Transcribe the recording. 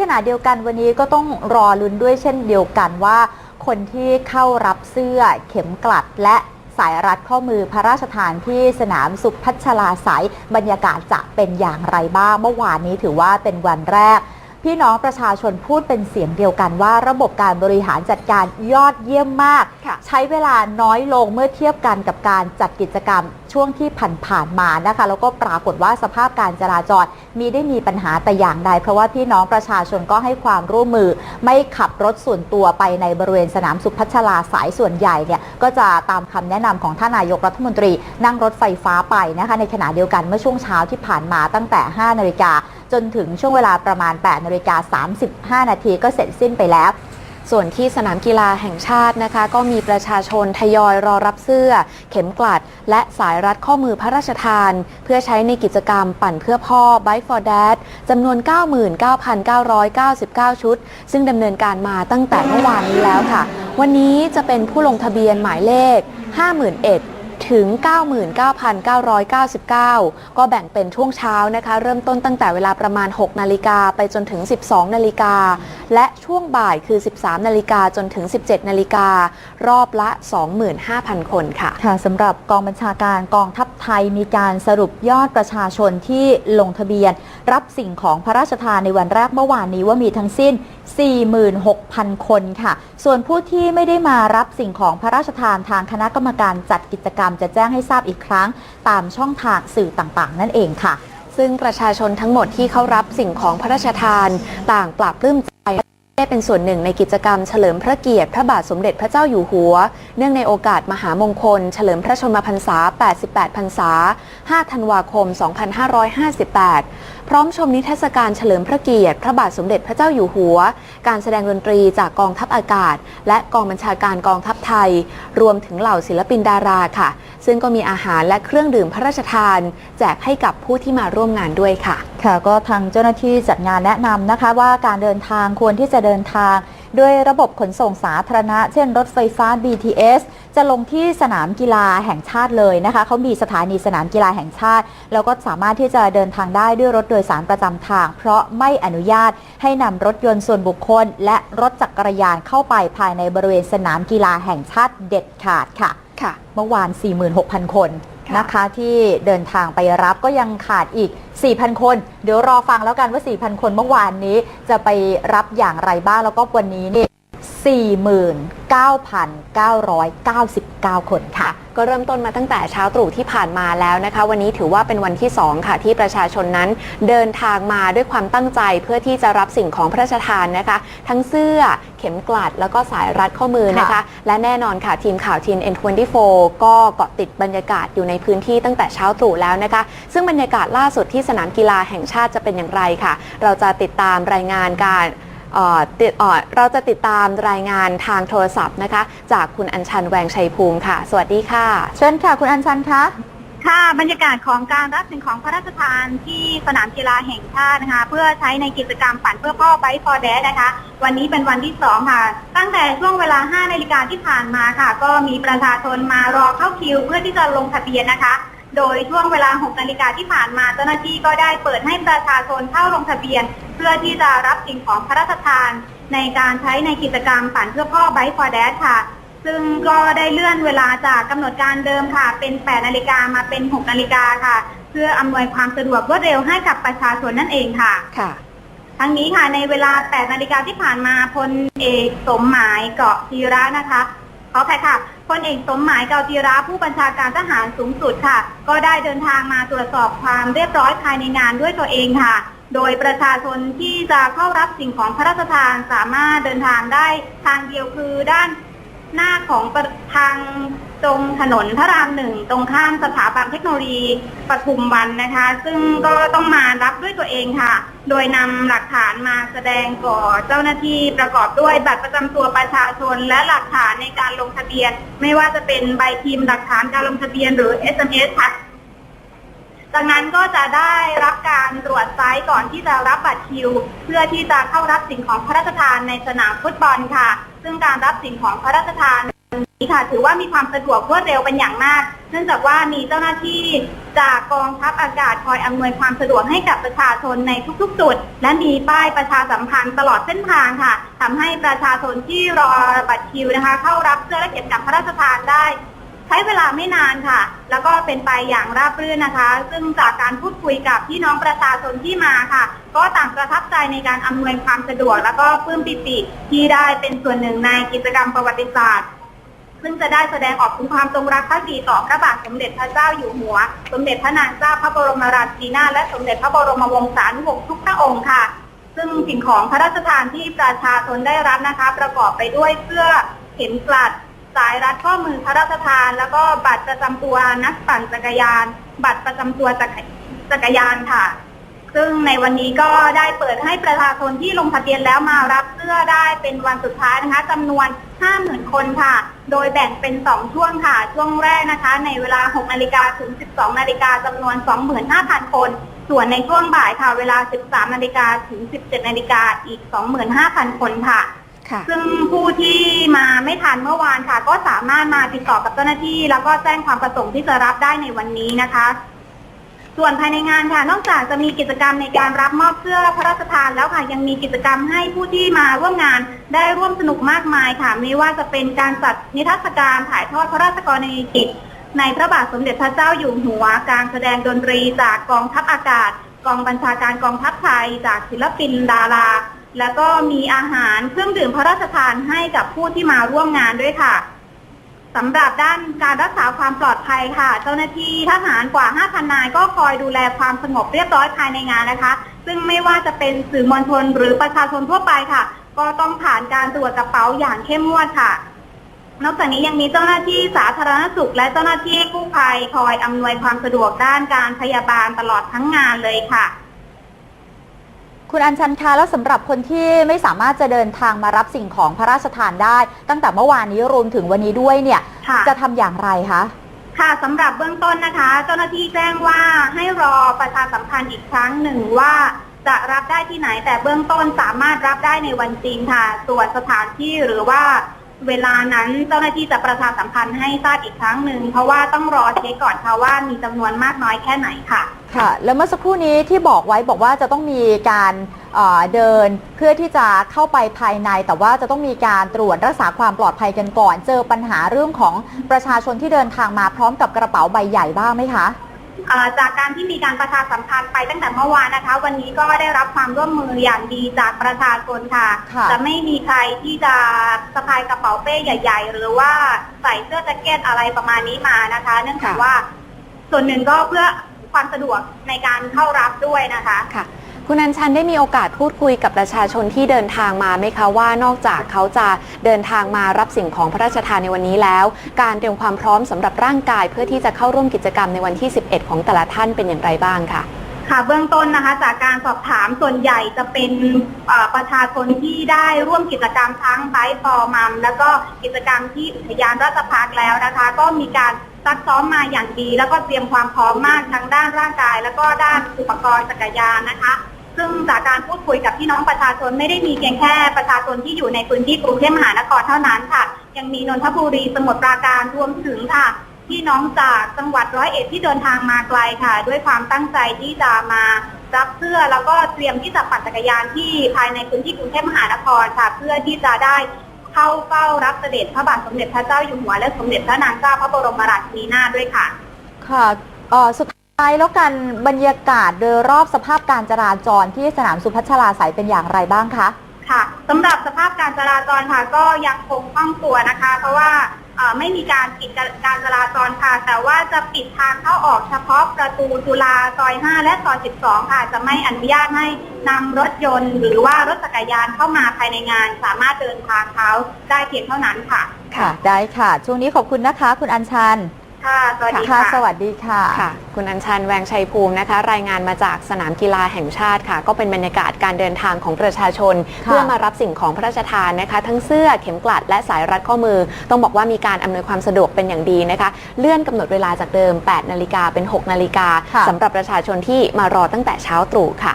ขณะเดียวกันวันนี้ก็ต้องรอลุ้นด้วยเช่นเดียวกันว่า คนที่เข้ารับเสื้อเข็มกลัดและสายรัดข้อมือพระราชทานที่สนามสุพัชลาสายบรรยากาศจะเป็นอย่างไรบ้าง เมื่อวานนี้ถือว่าเป็นวันแรก พี่น้องประชาชนพูดเป็นเสียงเดียวกันว่า ระบบการบริหารจัดการยอดเยี่ยมมากค่ะใช้เวลาน้อยลงเมื่อเทียบกันกับการจัดกิจกรรมช่วงที่ผ่านๆมานะคะ แล้วก็ปรากฏว่าสภาพการจราจรมีได้มีปัญหาแต่อย่างใด เพราะว่าพี่น้องประชาชนก็ให้ความร่วมมือ ไม่ขับรถส่วนตัวไปในบริเวณสนามสุพัชลาสายส่วนใหญ่เนี่ยก็จะตามคำแนะนำของท่านนายกรัฐมนตรี นั่งรถไฟฟ้าไปนะคะในขณะเดียวกันเมื่อช่วงเช้าที่ผ่านมาตั้งแต่ 5 นาฬิกา จนถึงช่วงเวลาประมาณ8นาฬิกา35 นาทีก็เสร็จสิ้นไปแล้วส่วนที่สนามกีฬาแห่งชาตินะคะ ก็มีประชาชนทยอยรอรับเสื้อ เข็มกลัด และสายรัดข้อมือพระราชทาน เพื่อใช้ในกิจกรรมปั่นเพื่อพ่อ Bike for Dad จำนวน 99,999 ชุด ซึ่งดำเนินการมาตั้งแต่เมื่อวานนี้แล้วค่ะ วันนี้จะเป็นผู้ลงทะเบียนหมายเลข51,000 ถึง 99,999 ก็แบ่งเป็นช่วงเช้านะคะ เริ่มต้นตั้งแต่เวลาประมาณ 6 นาฬิกาไปจนถึง 12 นาฬิกา และช่วงบ่ายคือ 13 นาฬิกาจนถึง 17 นาฬิการอบละ 25,000 คนค่ะ ค่ะสำหรับกองบัญชาการกองทัพไทยมีการสรุปยอดประชาชนที่ลงทะเบียน รับสิ่งของพระราชทานในวันแรกเมื่อวานนี้ว่ามีทั้งสิ้น46,000 คนค่ะ ส่วนผู้ที่ไม่ได้มารับสิ่งของพระราชทานทางคณะกรรมการจัดกิจกรรมจะแจ้งให้ทราบอีกครั้ง ตามช่องทางสื่อต่างๆ นั่นเองค่ะ ซึ่งประชาชนทั้งหมดที่เข้ารับสิ่งของพระราชทาน ต่างปราบปลื้มใจ ได้เป็นส่วนหนึ่งในกิจกรรมเฉลิมพระเกียรติพระบาทสมเด็จพระเจ้าอยู่หัว เนื่องในโอกาสมหามงคล เฉลิมพระชนมพรรษา 88 พรรษา 5 ธันวาคม 2558 พร้อมชมนิทรรศการเฉลิมพระเกียรติพระบาทสมเด็จพระเจ้าอยู่หัว การแสดงดนตรีจากกองทัพอากาศ และกองบัญชาการกองทัพไทย รวมถึงเหล่าศิลปินดาราค่ะ ซึ่งก็มีอาหารและเครื่องดื่มพระราชทาน แจกให้กับผู้ที่มาร่วมงานด้วยค่ะ ค่ะก็ทางเจ้าหน้าที่จัดงานแนะนำนะคะ ว่าการเดินทางควรที่จะเดินทาง ด้วยระบบขนส่งสาธารณะ เช่นรถไฟฟ้า BTS จะลงที่สนามกีฬาแห่งชาติเลยนะคะเขามีสถานีสนามกีฬาแห่งชาติ แล้วก็สามารถที่จะเดินทางได้ด้วยรถโดยสารประจำทาง เพราะไม่อนุญาตให้นำรถยนต์ส่วนบุคคล และรถจักรยานเข้าไปภายในบริเวณสนามกีฬาแห่งชาติเด็ดขาดค่ะ ค่ะเมื่อวาน 46,000 คนค่ะนะคะที่เดินทางไปรับก็ยังขาดอีก 4,000 คน เดี๋ยวรอฟังแล้วกันว่า 4,000 คนเมื่อวานนี้จะไปรับอย่างไรบ้างแล้วก็วันนี้นี่ 49,999 คนค่ะ ก็เริ่มต้นมาตั้งแต่เช้าตรู่ที่ผ่านมาแล้วนะคะ วันนี้ถือว่าเป็นวันที่ 2 ค่ะ ที่ประชาชนนั้นเดินทางมาด้วยความตั้งใจเพื่อที่จะรับสิ่งของพระราชทานนะคะ ทั้งเสื้อเข็มกลัดแล้วก็สายรัดข้อมือนะคะค่ะและแน่นอนค่ะทีมข่าวทีน N24 ก็เกาะติดบรรยากาศอยู่ในพื้นที่ตั้งแต่เช้าตรู่แล้วนะคะ ซึ่งบรรยากาศล่าสุดที่สนามกีฬาแห่งชาติจะเป็นอย่างไรค่ะ เราจะติดตามรายงานการเอ่อ ติดเอ่อเราจะติดตามรายงานทางโทรศัพท์นะคะ จากคุณอัญชันแวงชัยภูมิค่ะ สวัสดีค่ะ เชิญค่ะ คุณอัญชันคะค่ะบรรยากาศของการรับสิ่งของพระราชทานที่สนามกีฬาแห่งชาตินะคะ เพื่อใช้ในกิจกรรมปั่นเพื่อพ่อไบฟอร์แดนะคะ วันนี้เป็นวันที่สองค่ะ ตั้งแต่ช่วงเวลา 5 นาฬิกาที่ผ่านมาค่ะ ก็มีประชาชนมารอเข้าคิวเพื่อที่จะลงทะเบียนนะคะ โดยช่วงเวลา 6 นาฬิกาที่ผ่านมาเจ้าหน้าที่ก็ได้เปิดให้ประชาชนเข้าลงทะเบียน เพื่อที่จะรับสิ่งของพระราชทาน ในการใช้ในกิจกรรมปั่นเพื่อพ่อไบฟอร์แดค่ะ ซึ่งก็ได้เลื่อนเวลาจากกำหนดการเดิมค่ะ เป็น 8 นาฬิกามาเป็น 6 นาฬิกาค่ะ เพื่ออำนวยความสะดวกรวดเร็วให้กับประชาชนนั่นเองค่ะค่ะทั้งนี้ค่ะในเวลา 8 นาฬิกาที่ผ่านมาพลเอกสมหมายเกาะธีระนะคะ ขออภัยค่ะพลเอกสมหมายเกาจีระผู้บัญชาการทหารสูงสุดค่ะ ก็ได้เดินทางมาตรวจสอบความเรียบร้อยภายในงานด้วยตัวเองค่ะ โดยประชาชนที่จะเข้ารับสิ่งของพระราชทานสามารถเดินทางได้ทางเดียวคือด้านหน้าของทาง ตรงถนนพระรามหนึ่งตรงข้ามสถาบันเทคโนโลยีปทุมวันนะคะ ซึ่งก็ต้องมารับด้วยตัวเองค่ะ โดยนำหลักฐานมาแสดงก่อเจ้าหน้าที่ประกอบด้วยบัตรประจำตัวประชาชน และหลักฐานในการลงทะเบียน ไม่ว่าจะเป็นใบพิมพ์หลักฐานการลงทะเบียนหรือ SMS ค่ะจากนั้นก็จะได้รับการตรวจไซส์ก่อนที่จะรับบัตรคิว เพื่อที่จะเข้ารับสิ่งของพระราชทานในสนามฟุตบอลค่ะ ซึ่งการรับสิ่งของพระราชทาน นี้ค่ะ ถือว่ามีความสะดวกรวดเร็วเป็นอย่างมาก เนื่องจากว่ามีเจ้าหน้าที่จากกองทัพอากาศคอยอำนวยความสะดวกให้กับประชาชนในทุกๆจุด และมีป้ายประชาสัมพันธ์ตลอดเส้นทางค่ะทำให้ประชาชนที่รอบัตรคิวนะคะ เข้ารับเสื้อและเก็บกำพระราชทานได้ใช้เวลาไม่นานค่ะ แล้วก็เป็นไปอย่างราบรื่นนะคะ ซึ่งจากการพูดคุยกับพี่น้องประชาชนที่มาค่ะ ก็ต่างประทับใจในการอำนวยความสะดวก แล้วก็ปลื้มปิติที่ได้เป็นส่วนหนึ่งในกิจกรรมประวัติศาสตร์ ซึ่งจะได้แสดงออกถึงความจงรักภักดีต่อพระบาทสมเด็จพระเจ้าอยู่หัว สมเด็จพระนางเจ้าพระบรมราชินีนาถและสมเด็จพระบรมวงศานุวงศ์ทุกพระองค์ค่ะ ซึ่งสิ่งของพระราชทานที่ประชาชนได้รับนะคะ ประกอบไปด้วยเสื้อเข็มกลัด สายรัดข้อมือพระราชทาน แล้วก็บัตรประจำตัวนักปั่นจักรยาน บัตรประจำตัวจักรจักรยานค่ะ ซึ่งในวันนี้ก็ได้เปิดให้ประชาชนที่ลงทะเบียนแล้วมารับเสื้อได้เป็นวันสุดท้ายนะคะจำนวน 50,000 คนค่ะ โดยแบ่งเป็น 2 ช่วงค่ะ ช่วงแรกนะคะ ในเวลา 6 นาฬิกาถึง 12 นาฬิกาจำนวน 25,000 คน ส่วนในช่วงบ่ายค่ะ เวลา 13 นาฬิกาถึง 17 นาฬิกาอีก 25,000 คนค่ะค่ะซึ่งผู้ที่มาไม่ทันเมื่อวานค่ะ ก็สามารถมาติดต่อกับเจ้าหน้าที่ แล้วก็แจ้งความประสงค์ที่จะรับได้ในวันนี้นะคะ ส่วนภายในงานค่ะ นอกจากจะมีกิจกรรมในการรับมอบเสื้อพระราชทานแล้วค่ะยังมีกิจกรรมให้ผู้ที่มาร่วมงานได้ร่วมสนุกมากมายค่ะไม่ว่าจะเป็นการจัดนิทรรศการถ่ายทอดพระราชกรณียกิจในพระบาทสมเด็จพระเจ้าอยู่หัว การแสดงดนตรีจากกองทัพอากาศ กองบัญชาการกองทัพไทย จากศิลปินดารา แล้วก็มีอาหารเครื่องดื่มพระราชทานให้กับผู้ที่มาร่วมงานด้วยค่ะ สำหรับด้านการรักษาความปลอดภัยค่ะ เจ้าหน้าที่ทหารกว่า 5,000 นายก็คอยดูแลความสงบเรียบร้อยภายในงานนะคะ ซึ่งไม่ว่าจะเป็นสื่อมวลชนหรือประชาชนทั่วไปค่ะ ก็ต้องผ่านการตรวจกระเป๋าอย่างเข้มงวดค่ะ นอกจากนี้ยังมีเจ้าหน้าที่สาธารณสุข และเจ้าหน้าที่กู้ภัยคอยอำนวยความสะดวกด้านการพยาบาลตลอดทั้งงานเลยค่ะ คุณอัญชันคะแล้วสำหรับคนที่ไม่สามารถจะเดินทางมารับสิ่งของพระราชทานได้ ตั้งแต่เมื่อวานนี้รวมถึงวันนี้ด้วยเนี่ย ค่ะ จะทำอย่างไรคะ ค่ะสำหรับเบื้องต้นนะคะ เจ้าหน้าที่แจ้งว่าให้รอประชาสัมพันธ์อีกครั้งหนึ่งว่าจะรับได้ที่ไหนแต่เบื้องต้นสามารถรับได้ในวันจริงค่ะ ส่วนสถานที่หรือว่า เวลานั้นเจ้าหน้าที่จะประชาสัมพันธ์ให้ทราบอีกครั้งหนึ่งเพราะว่าต้องรอเช็คก่อนค่ะว่ามีจำนวนมากน้อยแค่ไหนค่ะ ค่ะ แล้วเมื่อสักครู่นี้ที่บอกไว้บอกว่าจะต้องมีการเอ่อเดินเพื่อที่จะเข้าไปภายใน แต่ว่าจะต้องมีการตรวจรักษาความปลอดภัยกันก่อน เจอปัญหาเรื่องของประชาชนที่เดินทางมาพร้อมกับกระเป๋าใบใหญ่บ้างไหมคะ จากการที่มีการประชาสัมพันธ์ไปตั้งแต่เมื่อวานนะคะ วันนี้ก็ได้รับความร่วมมืออย่างดีจากประชาชนค่ะ ค่ะจะไม่มีใครที่จะสะพายกระเป๋าเป้ใหญ่ ๆ หรือว่าใส่เสื้อแจ็คเก็ตอะไรประมาณนี้มานะคะ เนื่องจากค่ะ ว่าส่วนหนึ่งก็เพื่อความสะดวกในการเข้ารับด้วยนะคะ ค่ะ คุณอัญชันได้มีโอกาสพูดคุยกับประชาชนที่เดินทางมาไหมคะว่านอกจากเขาจะเดินทางมารับสิ่งของพระราชทานในวันนี้แล้ว การเตรียมความพร้อมสำหรับร่างกายเพื่อที่จะเข้าร่วมกิจกรรมในวันที่ 11 ของแต่ละท่านเป็นอย่างไรบ้างค่ะค่ะเบื้องต้นนะคะจากการสอบถามส่วนใหญ่จะเป็นประชาชนที่ได้ร่วมกิจกรรมทั้งไบฟอร์มัมแล้วก็กิจกรรมที่อุทยานราชพักแล้วนะคะ ก็มีการซักซ้อมมาอย่างดี แล้วก็เตรียมความพร้อมมากทั้งด้านร่างกาย แล้วก็ด้านอุปกรณ์จักรยานนะคะ ซึ่งจากการพูดคุยกับพี่น้องประชาชนไม่ได้มีเพียงแค่ประชาชนที่อยู่ในพื้นที่กรุงเทพมหานครเท่านั้นค่ะ ยังมีนนทบุรีสมุทรปราการรวมถึงค่ะพี่น้องจากจังหวัดร้อยเอ็ดที่เดินทางมาไกลค่ะ ด้วยความตั้งใจที่จะมารับเสื้อแล้วก็เตรียมที่จะปั่นจักรยานที่ภายในพื้นที่กรุงเทพมหานครค่ะ เพื่อที่จะได้เข้าเฝ้ารับเสด็จพระบาทสมเด็จพระเจ้าอยู่หัวและสมเด็จพระนางเจ้าพระบรมราชินีนาถด้วยค่ะ ค่ะสุด ท้ายแล้วกันบรรยากาศโดยรอบสภาพการจราจรที่สนามสุพัชราสายเป็นอย่างไรบ้างคะ ค่ะสำหรับสภาพการจราจรค่ะก็ยังคงคล่องตัวนะคะ เพราะว่าเอ่อไม่มีการปิดการจราจรค่ะ แต่ว่าจะปิดทางเข้าออกเฉพาะประตูจุฬาซอย 5 และซอย 12 ค่ะ จะไม่อนุญาตให้นำรถยนต์ หรือว่ารถจักรยานเข้ามาภายในงาน สามารถเดินทางเท้าได้เพียงเท่านั้นค่ะ ค่ะ ได้ค่ะ ช่วงนี้ขอบคุณนะคะ คุณอัญชัน ค่ะ สวัสดีค่ะค่ะ สวัสดีค่ะ ค่ะ คุณอัญชันแวงชัยภูมินะคะ รายงานมาจากสนามกีฬาแห่งชาติค่ะ ก็เป็นบรรยากาศการเดินทางของประชาชนค่ะเพื่อมารับสิ่งของพระราชทานนะคะ ทั้งเสื้อเข็มกลัดและสายรัดข้อมือ ต้องบอกว่ามีการอำนวยความสะดวกเป็นอย่างดีนะคะ เลื่อนกำหนดเวลาจากเดิม 8 นาฬิกาเป็น 6 นาฬิกาค่ะสำหรับประชาชนที่มารอตั้งแต่เช้าตรู่ค่ะ